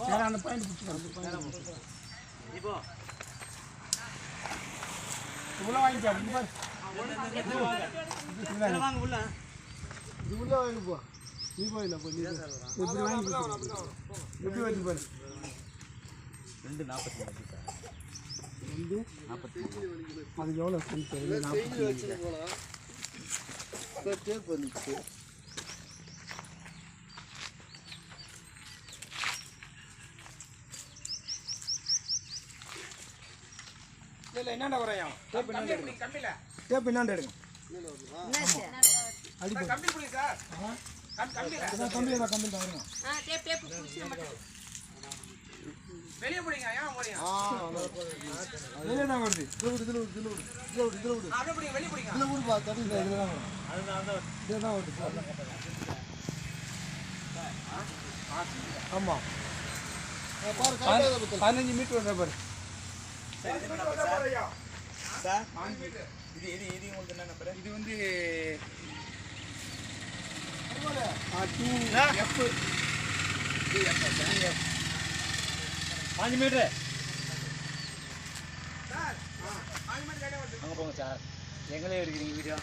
சரி அந்த பாயிண்ட் பிடிச்சிக்கலாம் இப்போ இவ்வளோ வாங்கிக்கோ இங்க வாங்க உள்ள இது உள்ள வாங்கி போ நீ போயில போ நீ போ. வாங்கி எப்படி வந்து பாரு ரெண்டு நாற்பத்தி அஞ்சு அது எவ்வளோ சென்ட் நாற்பத்தி இல்லை என்னடா குறையும்? டேப் என்னண்டு எடுங்க. டேப் என்னண்டு எடுங்க. அடி போடு. கம்பி தான் கம்பி தான் வருங்க வெளியே தான். வருது? இதில் விடு இதில் விடு இதில் விடு இதில் விடு இதில் விடு. இதில் விடு பா தண்ணி இல்லை இதில் தான் இதில் வருது. ஆமாம் பதினஞ்சு மீட்டர் பாரு. சார் இது இது இது உங்களுக்கு என்ன நம்பர் இது வந்து டூ எஃப் பாஞ்சு மீட்ரு அங்கே போங்க சார் எங்களே எடுக்கிறீங்க வீடியோ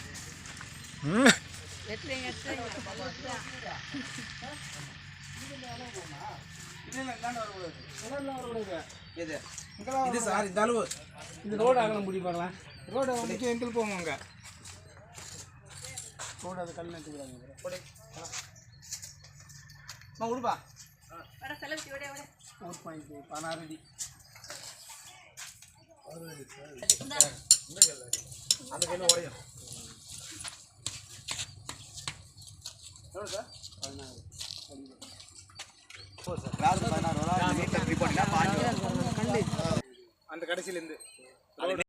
எது இது. சார் இந்த அளவு இந்த ரோடு அகலம் முடி பார்க்கலாம் ரோடு அங்கே. ரோடு அது கல் நட்டுக்கிறாங்க ஒரு பாயிண்ட் பதினாறு அடி. அந்த உடையும் எவ்வளோ சார் பதினாறு பதினாறு ரிப்போர்ட்லாம் அந்த கடைசியிலேருந்து.